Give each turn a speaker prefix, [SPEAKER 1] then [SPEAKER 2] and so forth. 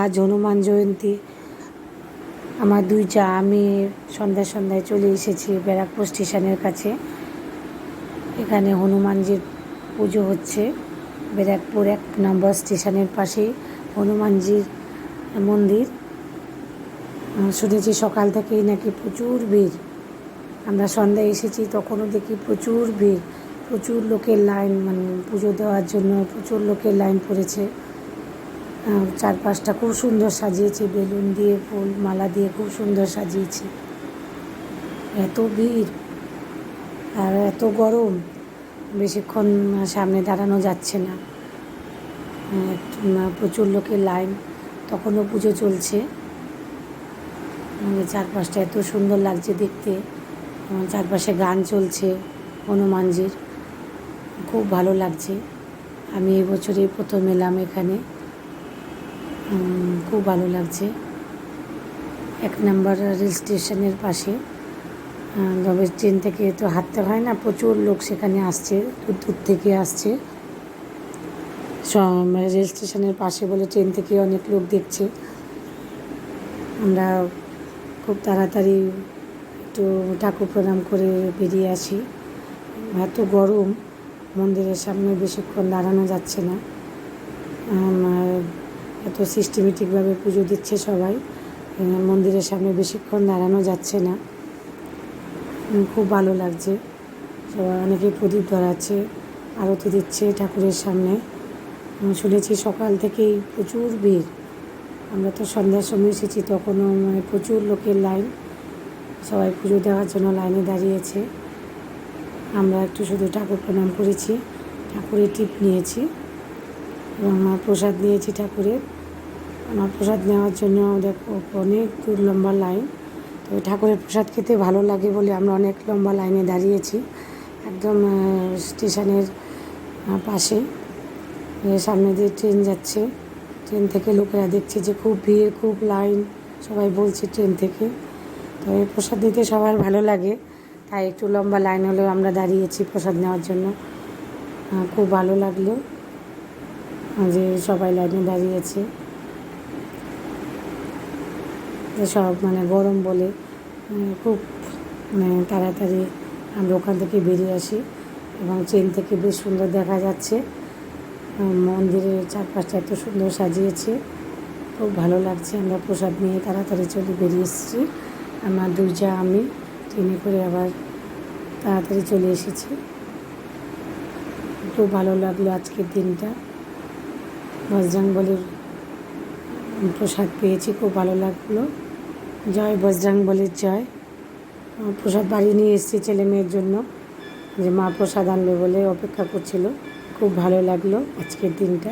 [SPEAKER 1] আজ হনুমান জয়ন্তী। আমার দুই যা, আমি সন্ধ্যায় সন্ধ্যায় চলে এসেছি ব্যারাকপুর স্টেশনের কাছে। এখানে হনুমানজির পুজো হচ্ছে। ব্যারাকপুর এক নম্বর স্টেশনের পাশেই হনুমানজির মন্দির। শুনেছি সকাল থেকেই নাকি প্রচুর ভিড়। আমরা সন্ধ্যায় এসেছি, তখনও দেখি প্রচুর ভিড়। প্রচুর লোকের লাইন মানে পুজো দেওয়ার জন্য প্রচুর লোকের লাইন পড়েছে। চারপাশটা খুব সুন্দর সাজিয়েছে, বেলুন দিয়ে, ফুল, মালা দিয়ে খুব সুন্দর সাজিয়েছে। এত ভিড় আর এত গরম, বেশিক্ষণ সামনে দাঁড়ানো যাচ্ছে না। প্রচুর লোকের লাইন, তখনও পুজো চলছে। চারপাশটা এত সুন্দর লাগছে দেখতে। চারপাশে গান চলছে, হনুমানজির। খুব ভালো লাগছে। আমি এই বছরই প্রথম এলাম এখানে। খুব ভালো লাগছে। এক নম্বর রেল স্টেশনের পাশে। তবে ট্রেন থেকে তো হাঁটতে হয় না, প্রচুর লোক সেখানে আসছে, দূর দূর থেকে আসছে। রেল স্টেশনের পাশে বলে ট্রেন থেকে অনেক লোক দেখছে। আমরা খুব তাড়াতাড়ি একটু ঠাকুর প্রণাম করে বেরিয়ে আসি। এত গরম, মন্দিরের সামনে বেশিক্ষণ দাঁড়ানো যাচ্ছে না। এত সিস্টেমেটিকভাবে পুজো দিচ্ছে সবাই। মন্দিরের সামনে বেশিক্ষণ দাঁড়ানো যাচ্ছে না। খুব ভালো লাগছে। সবাই অনেকে প্রদীপ ধরাচ্ছে, আরতি দিচ্ছে ঠাকুরের সামনে। শুনেছি সকাল থেকেই প্রচুর ভিড়। আমরা তো সন্ধ্যার সময় এসেছি, তখনও মানে প্রচুর লোকের লাইন। সবাই পুজো দেওয়ার জন্য লাইনে দাঁড়িয়েছে। আমরা একটু শুধু ঠাকুর প্রণাম করেছি, ঠাকুরের টিপ নিয়েছি। আমার প্রসাদ নিয়েছি ঠাকুরের। আমার প্রসাদ নেওয়ার জন্য দেখো অনেক লম্বা লাইন। তো ঠাকুরের প্রসাদ খেতে ভালো লাগে বলে আমরা অনেক লম্বা লাইনে দাঁড়িয়েছি। একদম স্টেশনের পাশে। সামনে দিয়ে ট্রেন যাচ্ছে। ট্রেন থেকে লোকেরা দেখছে যে খুব ভিড়, খুব লাইন। সবাই বলছে ট্রেন থেকে। তো এই প্রসাদ নিতে সবার ভালো লাগে। তাই একটু লম্বা লাইন হলেও আমরা দাঁড়িয়েছি প্রসাদ নেওয়ার জন্য। খুব ভালো লাগল। যে সবাই লাইনে দাঁড়িয়েছে। সব মানে গরম বলে খুব মানে তাড়াতাড়ি আমরা ওখান থেকে বেরিয়ে আসি এবং ট্রেন থেকে বেশ সুন্দর দেখা যাচ্ছে। মন্দিরের চারপাশটা এত সুন্দর সাজিয়েছে। খুব ভালো লাগছে আমরা প্রসাদ নিয়ে তাড়াতাড়ি চলে বেরিয়ে এসেছি। আমার দুই আমি ট্রেনে করে আবার তাড়াতাড়ি চলে এসেছি। খুব ভালো লাগল আজকের দিনটা। বজরংবলির প্রসাদ পেয়েছি, খুব ভালো লাগল। জয় বজরংবলির জয়। প্রসাদ বাড়ি নিয়ে এসেছি ছেলে মেয়ের জন্য, যে মা প্রসাদ আনবে বলে অপেক্ষা করছিল। খুব ভালো লাগল আজকের দিনটা।